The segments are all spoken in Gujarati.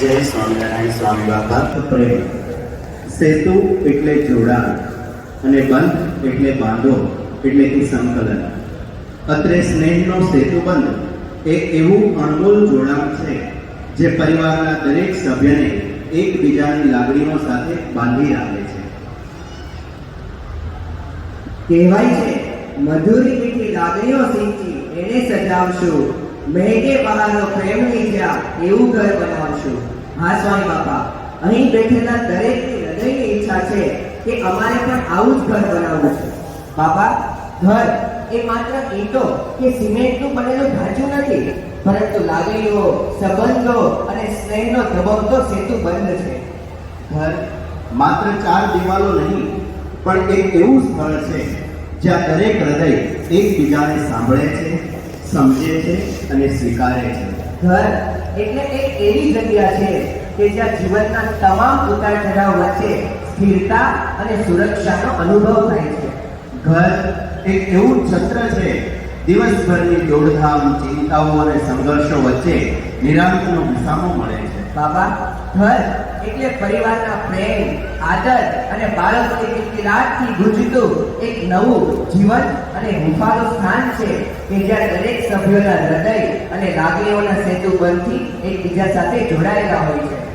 જય સ્વામિનારાયણ સ્વામી બાપા પ્રેમ સેતુ એટલે જોડાણ અને બંધ એટલે બાંધો એટલે કે સંકલન. અત્રે સ્નેહનો સેતુબંધ એ એવું અણમોલ જોડાણ છે જે પરિવારના દરેક સભ્યને એકબીજાની લાગણીઓ સાથે બાંધી રાખે છે. કહેવાય છે, મધુરી મીઠી લાગણીઓ સિંચી એને સજાવશું. મહેકે બહારો પ્રેમની જ્યાં એવું ઘર બનાવશું હા, સ્વામી બાપા, અહીં બેઠેલા દરેકની હૃદયની ઈચ્છા છે કે અમારે પણ આવું જ ઘર બનાવવું છે. બાપા, ઘર એ માત્ર ઈંટો કે સિમેન્ટનું બનેલું ઢાંચું નથી, પરંતુ લાગણીઓ સંબંધો અને સ્નેહનો ધબકતો સેતુ બંધ છે. ઘર માત્ર ચાર દિવાલો નહીં, પણ એક એવું સ્થળ છે જ્યાં દરેક હૃદય એકબીજાને સાંભળે છે સમજે છે અને સ્વીકારે છે. ઘર એટલે એક એવી જગ્યા છે કે જ્યાં જીવનના તમામ ઉતાર ચઢાવ વચ્ચે સ્થિરતા અને સુરક્ષાનો અનુભવ થાય છે. ઘર એક એવું છત્ર છે, દિવસભરની દોડધામ, ચિંતાઓ અને સંઘર્ષો વચ્ચે નિરાંતનો વિસામો મળે છે. બાબા, ઘર એટલે પરિવારના પ્રેમ, આદર અને બાળકોની કિલકિલાટથી ગુંજતું એક નવું જીવન અને હુંફાળું સ્થાન છે કે જ્યાં દરેક સભ્યોના હૃદય અને લાગણીઓના સેતુ બનથી એકબીજા સાથે જોડાયેલા હોય છે.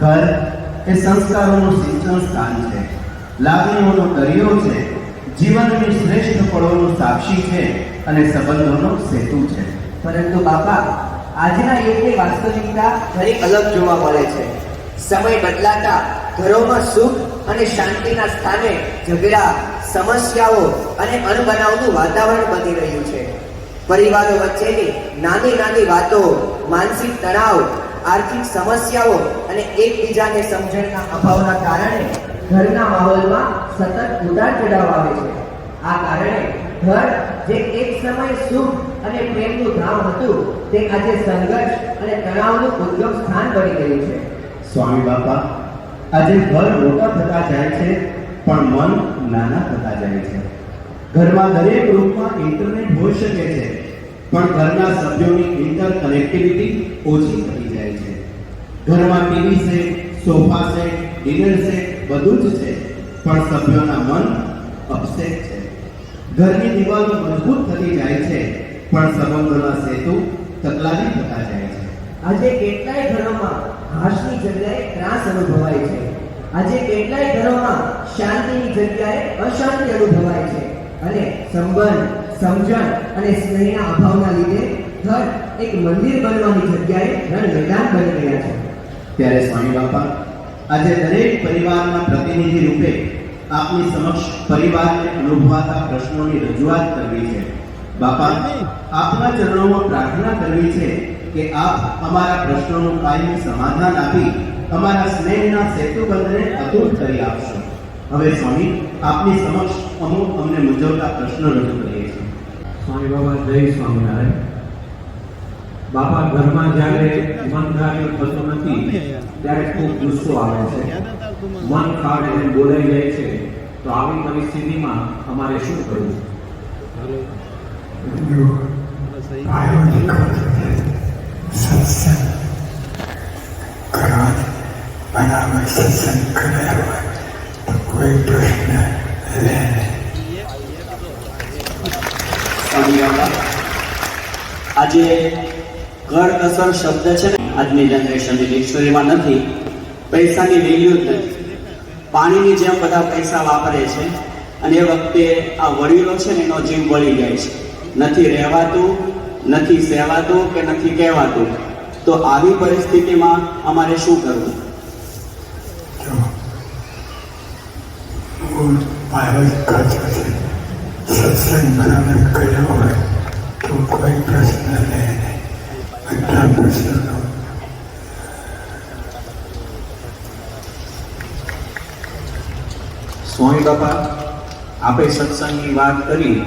ઘર એ સંસ્કારોનું સિંચન સ્થાન છે. લાગણીઓનો દરિયો છે. જીવનની શ્રેષ્ઠ ફળોનું સાક્ષી છે અને સંબંધોનો સેતુ છે. પરંતુ બાપા, આજના યુગની વાસ્તવિકતા ઘણી અલગ જોવા મળે છે. સમય બદલાતા ઘરોમાં સુખ અને શાંતિના સ્થાને ઝઘડા સમસ્યાઓ અને અણબનાવનું વાતાવરણ બની રહ્યું છે. પરિવારો વચ્ચેની નાની નાની વાતો, માનસિક તણાવ, આર્થિક સમસ્યાઓ અને એકબીજાને સમજણના અભાવના કારણે ઘરના માહોલમાં સતત ઉતાર ચઢાવ આવે છે. આ કારણે ઘર જે એક સમય સુખ અને પ્રેમનું ધામ હતું, તે આજે સંઘર્ષ અને તણાવનું ઉદ્યોગ સ્થાન બની ગયું છે. સ્વામી બાપા, આજે ઘર મોટા થતા જાય છે પણ મન નાના થતા જાય છે. ઘરમાં દરેક રૂમમાં ઇન્ટરનેટ હોઈ શકે છે, પણ ઘરના સભ્યોની ઇન્ટર કનેક્ટિવિટી ઓછી થતી જાય છે. ઘરમાં ટીવી છે, સોફા છે ડિનર છે, બધું જ છે, પણ સભ્યોના મન અપસેટ છે. ઘરની દિવાલો મજબૂત થતી જાય છે, પણ સંબંધોના સેતુ તકલાલી થતા જાય છે. આજે કેટલાય ઘરોમાં હાશની જગ્યાએ ત્રાસ અનુભવાય છે. આજે કેટલાય ઘરોમાં શાંતિની જગ્યાએ અશાંતિ અનુભવાય છે. અને સંબંધ, સમજણ અને સ્નેહના અભાવના લીધે ઘર એક મંદિર બનવાની જગ્યાએ રણ મેદાન બની ગયા છે. ત્યારે સ્વામી બાપા, આજે દરેક પરિવારના પ્રતિનિધિ રૂપે આપની સમક્ષ પરિવારને અનુભવાતા પ્રશ્નોની રજૂઆત કરવી છે. બાપા, આપના ચરણોમાં પ્રાર્થના કરવી છે કે આપ અમારા પ્રશ્નોનું કાયમી સમાધાન આપી અમારા સ્નેહના સેતુબંધને અતૂટ કરી આપશો. હવે સ્વામી આપની સમક્ષ અમુક અમને મૂંઝવતા પ્રશ્ન રજૂ કરીએ છીએ. સ્વામી બાબા જય સ્વામિનારાયણ. બાપા ઘરમાં જ્યારે મન થતું નથી ત્યારે ખૂબ ગુસ્સો આવે છે. મન ફાળે એને બોલાઈ જાય છે તો આવી પરિસ્થિતિમાં અમારે શું કરવું? સત્સંગ કરવા આજે ઘર કસર શબ્દ છે ને? આજની જનરેશનની ડિક્શનરીમાં નથી. પૈસાની વેલ્યુ નથી. પાણીની જેમ બધા પૈસા વાપરે છે અને એ વખતે આ વડીલો છે ને એનો જીવ બળી જાય છે. નથી રહેવાતું, નથી સેવાતું કે નથી કહેવાતું. તો આવી પરિસ્થિતિમાં અમારે શું કરવું? હું આવી છે સત્સંગ બરાબર કર્યો હોય તો કોઈ પ્રશ્ન નહીં બધા પ્રશ્નો સ્વામી બાપા આપણે સત્સંગની વાત કરી,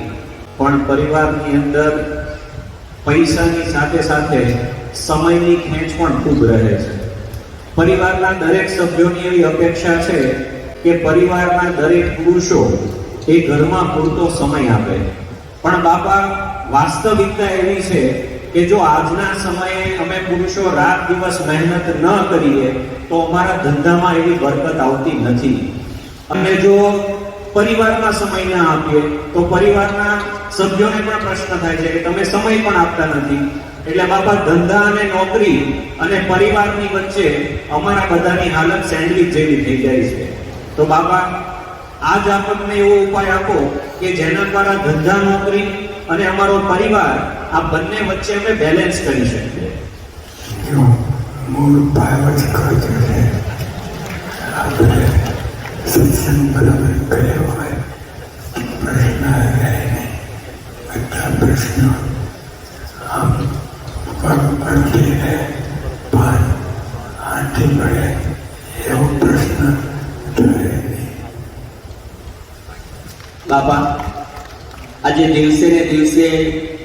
પણ પરિવારની અંદર પૈસાની સાથે સાથે સમયની ખેંચ પણ ખૂબ રહે છે. પરિવારના દરેક સભ્યોની એવી અપેક્ષા છે કે પરિવારના દરેક પુરુષો એ ઘરમાં પૂરતો સમય આપે. પણ બાપા, વાસ્તવિકતા એવી છે કે જો આજના સમયે અમે પુરુષો રાત દિવસ મહેનત ન કરીએ, તો અમારા ધંધામાં એવી બરકત આવતી નથી. અને જો પરિવારમાં સમય ના આપીએ, તો પરિવારના સભ્યોને પણ પ્રશ્ન થાય છે કે તમે સમય પણ આપતા નથી. એટલે બાપા, ધંધા અને નોકરી અને પરિવારની વચ્ચે અમારા બધાની હાલત સેન્ડવિચ જેવી થઈ જાય છે. તો બાબા, આજ આપણને એવો ઉપાય આપો કે જેના દ્વારા ધંધા નોકરી અને અમારો પરિવાર, આ બંને વચ્ચે અમે બેલેન્સ કરી શકીએ. મૂળ જ ખોટો છે, આપણે સત્સંગ બરાબર કર્યો હોય, પ્રશ્ન નહીં. બધા પ્રશ્નો આમ રહે પણ હાથી પડે એવો પ્રશ્ન રહે નહીં બાપા, આજે દિવસે ને દિવસે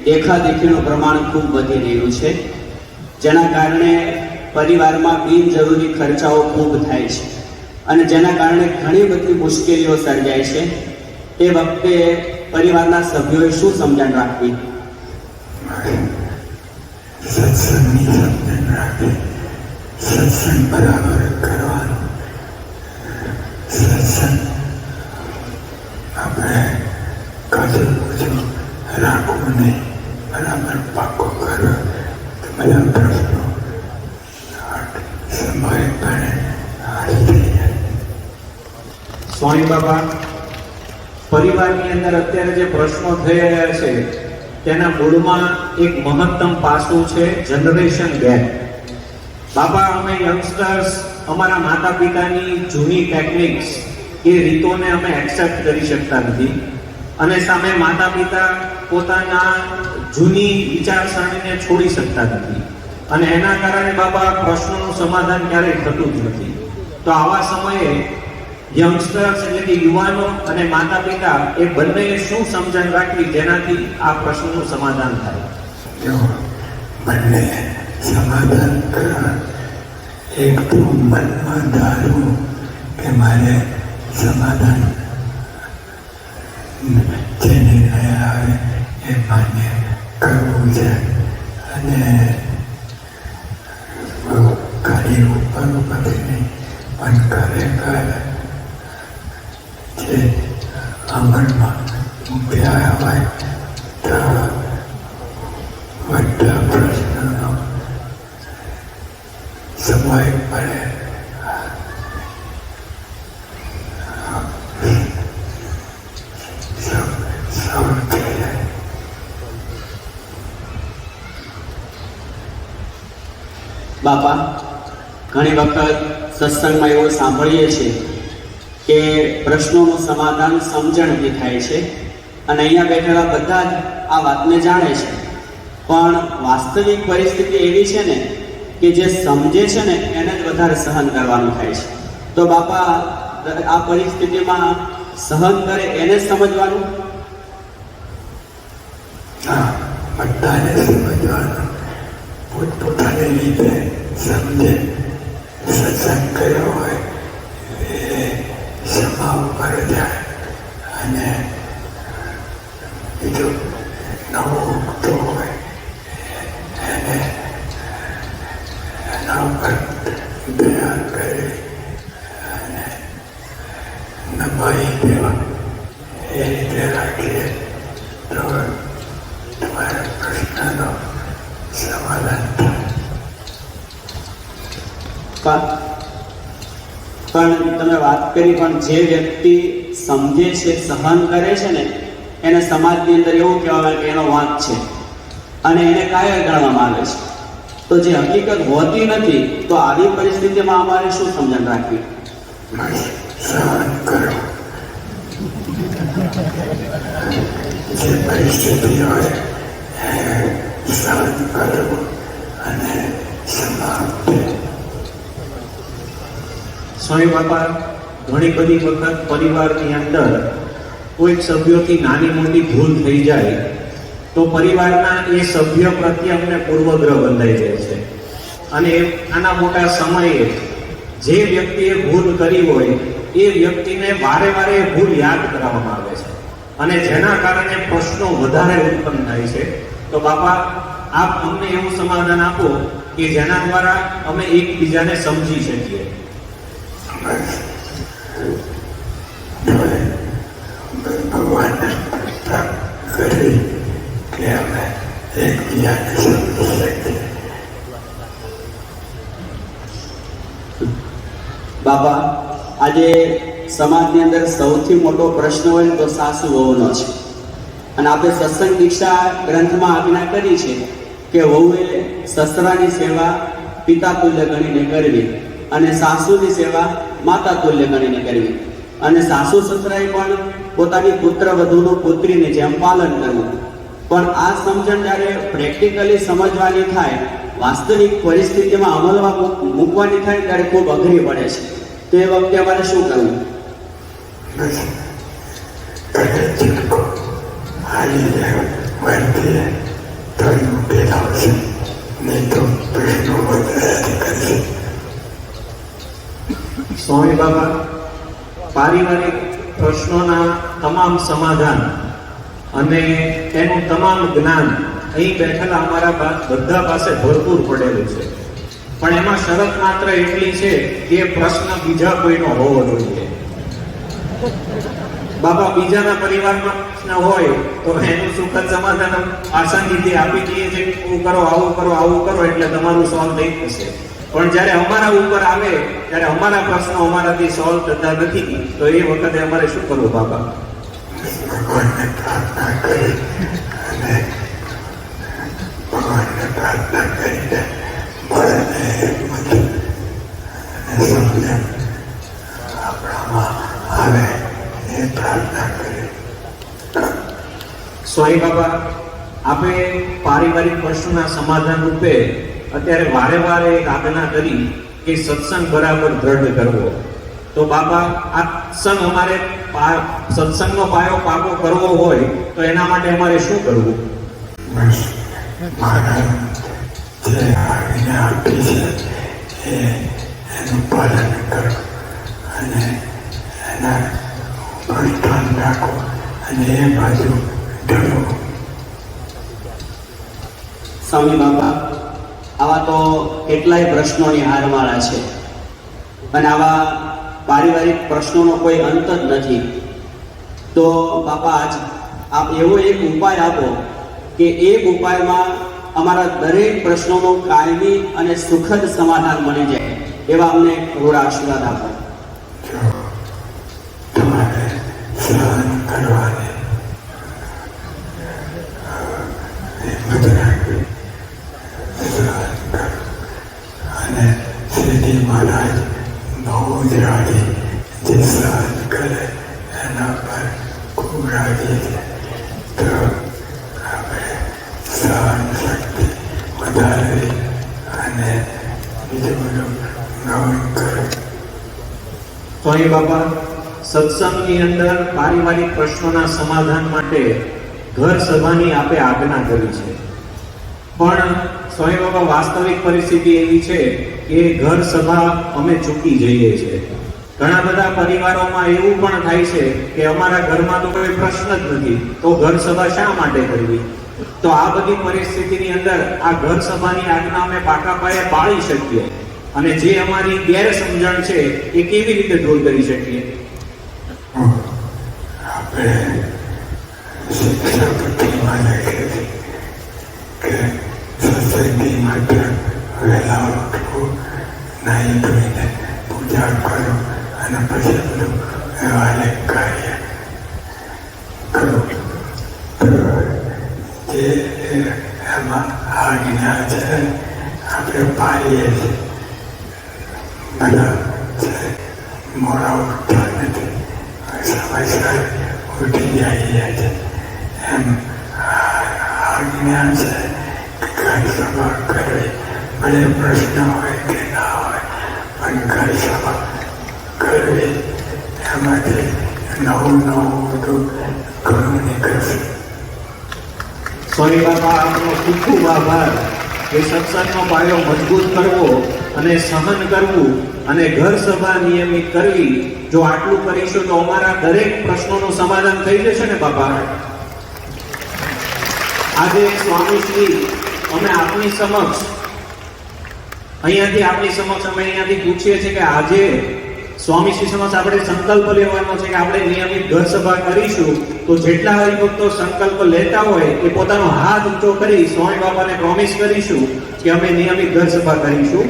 દેખાદેખીનું પ્રમાણ ખૂબ વધી રહ્યું છે. જેના કારણે પરિવારમાં બિનજરૂરી ખર્ચાઓ ખૂબ થાય છે અને જેના કારણે ઘણી બધી મુશ્કેલીઓ સર્જાય છે. એ વખતે પરિવારના સભ્યોએ શું સમજણ રાખવી? સત્સંગ બરાબર કરવાનો સત્સંગ આપણે પૂછો બરાબર પાકો કરો તો બધા સ્વામી બાબા. પરિવારની અંદર અત્યારે જે પ્રશ્નો થઈ રહ્યા છે, તેના મૂળમાં એક મહત્તમ પાસું છે જનરેશન ગેપ બાપા અમે યંગસ્ટર્સ અમારા માતા પિતાની જૂની ટેકનિક્સ એ રીતોને અમે એક્સેપ્ટ કરી શકતા નથી. અને સામે માતા પિતા પોતાના જૂની વિચારસરણીને છોડી શકતા નથી. અને એના કારણે બાબા પ્રશ્નોનું સમાધાન ક્યારેય થતું જ નથી. તો આવા સમયે યંગસ્ટર્સ એટલે કે યુવાનો અને માતા પિતા એ બંનેએ શું સમજણ રાખવી જેનાથી આ પ્રશ્નનું સમાધાન થાય? બંને સમાધાન એક તો મનમાં ધારું કે મારે સમાધાન જે નિર્ણય આવે એ માન્ય કરવું છે અને કાર્ય ઉપર ઉપરથી નહીં પણ ખરેખર જે અમલમાં મૂક્યા હોય તો બધા પ્રશ્નોનો સમય પડે સૌ બાપા, ઘણી વખત સત્સંગમાં એવું સાંભળીએ છીએ કે પ્રશ્નોનું સમાધાન સમજણથી થાય છે અને અહીંયા બેઠેલા બધા જ આ વાતને જાણે છે. પણ વાસ્તવિક પરિસ્થિતિ એવી છે ને કે જે સમજે છે ને એને જ વધારે સહન કરવાનું થાય છે. તો બાપા, આ પરિસ્થિતિમાં સહન કરે એને સમજવાનું? બધાને સમજવાનું. રીતે સમજે સત્સંગ કર્યો હોય એ સમા ઉપર જાય અને બીજું નવો ઉગતો હોય એને એના ઉપર દયા કરી અને નભાઈ દેવા એ રીતે રાખીએ તો તમારા પ્રશ્નનો સમાધાન થાય પણ પણ તમે વાત કરી પણ જે વ્યક્તિ સમજે છે સહન કરે છે ને એને સમાજની અંદર એવું કહેવાય કે એનો વાંક છે. અને એને કાયર ગણવામાં આવે છે. તો જે હકીકત હોતી નથી તો આવી પરિસ્થિતિમાં અમારે શું સમજણ રાખવી? જે પરિસ્થિતિ હોય સહન કરવું અને સમાપ્ત. સ્વામી બાપા. ઘણી બધી વખત પરિવારની અંદર કોઈક સભ્યોથી નાની મોટી ભૂલ થઈ જાય, તો પરિવારના એ સભ્ય પ્રત્યે અમને પૂર્વગ્રહ બંધાઈ જાય છે. અને આના મોટા સમયે જે વ્યક્તિએ ભૂલ કરી હોય, એ વ્યક્તિને વારે વારે ભૂલ યાદ કરાવવામાં આવે છે. અને જેના કારણે પ્રશ્નો વધારે ઉત્પન્ન થાય છે. તો બાપા, આપ અમને એવું સમાધાન આપો કે જેના દ્વારા અમે એકબીજાને સમજી શકીએ. ભગવાનને પ્રાપ્ત કરી કે અંદર સૌથી મોટો પ્રશ્ન હોય તો સાસુ વહુનો છે. અને આપણે સત્સંગ દીક્ષા ગ્રંથમાં આજ્ઞા કરી છે કે વહુએ સસરાની સેવા પિતા તુલ્ય ગણીને કરવી અને સાસુની સેવા માતા તુલ્ય ગણીને કરવી. અને સાસુ સસરાએ પણ પોતાની પુત્ર વધુનું પુત્રીને જેમ પાલન કરવું પણ આ સમજણ જ્યારે પ્રેક્ટિકલી સમજવાની થાય, વાસ્તવિક પરિસ્થિતિમાં અમલમાં મૂકવાની થાય ત્યારે ખૂબ અઘરી પડે છે. તો એ વખતે અમારે શું કરવું? નહીં તો સ્વામી બાબા પારિવારિક પ્રશ્નોના તમામ સમાધાન અને તેનું તમામ જ્ઞાન અહીં બેઠેલા અમારા બધા પાસે ભરપૂર પડેલું છે. પણ એમાં શરત માત્ર એટલી છે કે પ્રશ્ન બીજા કોઈનો હોવો જોઈએ. બાબા બીજાના પરિવારમાં પ્રશ્ન હોય તો એનું સુખદ સમાધાન આસાનીથી આપી દઈએ છે. આવું કરો આવું કરો આવું કરો એટલે તમારું સોલ્વ થઈ જશે. પણ જ્યારે અમારા ઉપર આવે ત્યારે અમારા પ્રશ્નો અમારાથી સોલ્વ થતા નથી. તો એ વખતે અમારે શું કરવું બાબા ભગવાનને પ્રાર્થના કરી અને ભગવાનને પ્રાર્થના કરીને બળને હિંમત અને સમજણ આપણામાં આવે એ પ્રાર્થના કરી. સ્વામી બાબા આપે પારિવારિક પ્રશ્નોના સમાધાન રૂપે અત્યારે વારે વારે એક આજ્ઞા કરી કે સત્સંગ બરાબર દ્રઢ કરવો. તો બાબા આ સત્સંગ અમારે સત્સંગનો પાયો પાકો કરવો હોય તો એના માટે અમારે શું કરવું? એનું પાલન કરો અને એના ધ્યાન રાખો અને એ બાજુ ઢળો સ્વામી બાપા આવા તો કેટલાય પ્રશ્નોની હારમાળા છે. અને આવા પારિવારિક પ્રશ્નોનો કોઈ અંત જ નથી. તો બાપા, આજ આપ એવો એક ઉપાય આપો કે એક ઉપાયમાં અમારા દરેક પ્રશ્નોનું કાયમી અને સુખદ સમાધાન મળી જાય. એવા અમને થોડા આશીર્વાદ આપો. તમારે હિંમત રાખવી સહન કરો અને શ્રીજી મહારાજ બહુ જ સહન કરે એના પર ખૂબ રાજી છે તો આપણે સહન શક્તિ વધારવી અને સ્વામી બાપા સત્સંગની અંદર પારિવારિક પ્રશ્નોના સમાધાન માટે ઘર સભાની આપે આજ્ઞા કરી છે. પણ સ્વામી બાબા, વાસ્તવિક પરિસ્થિતિ એવી છે કે ઘર સભા અમે ચૂકી જઈએ છીએ. ઘણા બધા પરિવારોમાં એવું પણ થાય છે કે અમારા ઘરમાં તો કોઈ પ્રશ્ન જ નથી, તો ઘર સભા શા માટે કરવી? તો આ બધી પરિસ્થિતિની અંદર આ ઘર સભાની આજ્ઞા અમે પાકા પાયે પાળી શકીએ. અને જે અમારી ગેરસમજણ છે એ કેવી રીતે દૂર કરી શકીએ? આપણે વહેલા ઉઠવું નાહી ધોઈને પૂજા કરો અને પછી કાર્ય કરો જે એમાં આજ્ઞા છે આપણે પાડીએ છીએ બધા મોડા ઉઠતા નથી સમયસર ઉઠી જાય છે એમ આજ્ઞા છે કઈ સભા કરવી ભલે પ્રશ્ન હોય કે ના હોય, પણ ઘર સભા એમાંથી નવું નવું બધું ઘણું નીકળશે. સ્વામી બાબા આપનો ખૂબ ખૂબ આભાર. કે સત્સંગનો પાયો મજબૂત કરવો અને સહન કરવું અને ઘર સભા નિયમિત કરવી, જો આટલું કરીશું તો અમારા દરેક પ્રશ્નોનું સમાધાન થઈ જશે ને બાપા? આજે સ્વામીશ્રી અમે આપની સમક્ષ અહીંયાથી આપણી સમક્ષ અમે અહીંયાથી પૂછીએ છીએ કે આજે સ્વામીશ્રી સમક્ષ આપણે સંકલ્પ લેવાનો છે કે આપણે નિયમિત ઘર સભા કરીશું તો જેટલા હરિભક્તો સંકલ્પ લેતા હોય એ પોતાનો હાથ ઊંચો કરી સ્વામી બાપાને પ્રોમિસ કરીશું કે અમે નિયમિત ઘર સભા કરીશું.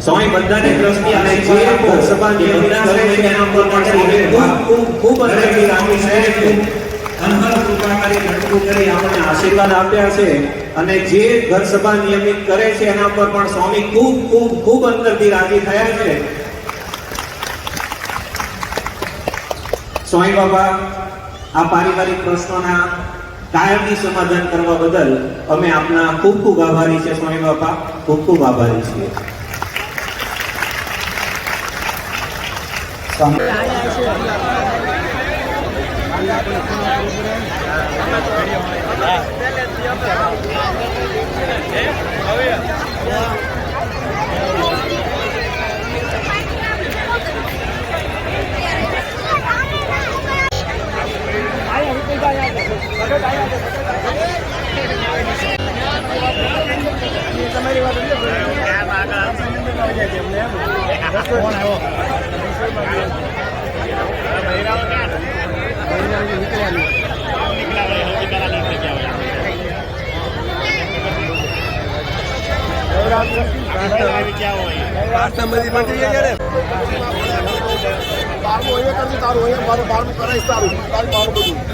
સ્વામી બધાને દ્રષ્ટિ અને જે ઘર સભા નિયમિત ખૂબ ખૂબ ખૂબ અનહદ કૃપા કરી નટકું કરી, આપણને આશીર્વાદ આપ્યા છે. અને જે ઘર સભા નિયમિત કરે છે, એના પર પણ સ્વામી ખૂબ ખૂબ ખૂબ અંતરથી રાજી થયા છે. સ્વામી બાબા, આ પારિવારિક પ્રશ્નોના કાયમી સમાધાન કરવા બદલ અમે આપના ખૂબ ખૂબ આભારી છે સ્વામી બાપા. ખૂબ ખૂબ આભારી છીએ. અહીંયા કરજે તારું અહીંયા મારું બારમું કરાવીશ તારું તારું બારું બધું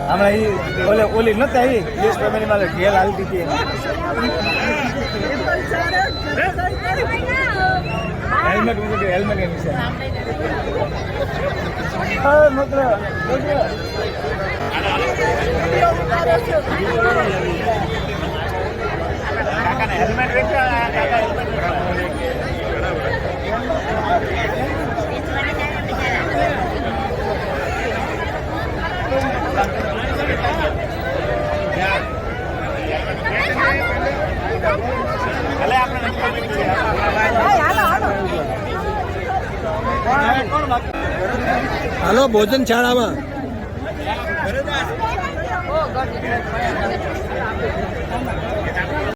હમણાં એ ઓલે ઓલી નતા આવી યસ ફેમિલી માં ઘેર આવી હતી હેલ્મેટ હેલ્મેટ એમ છે. હા હાલો ભોજન શાળામાં.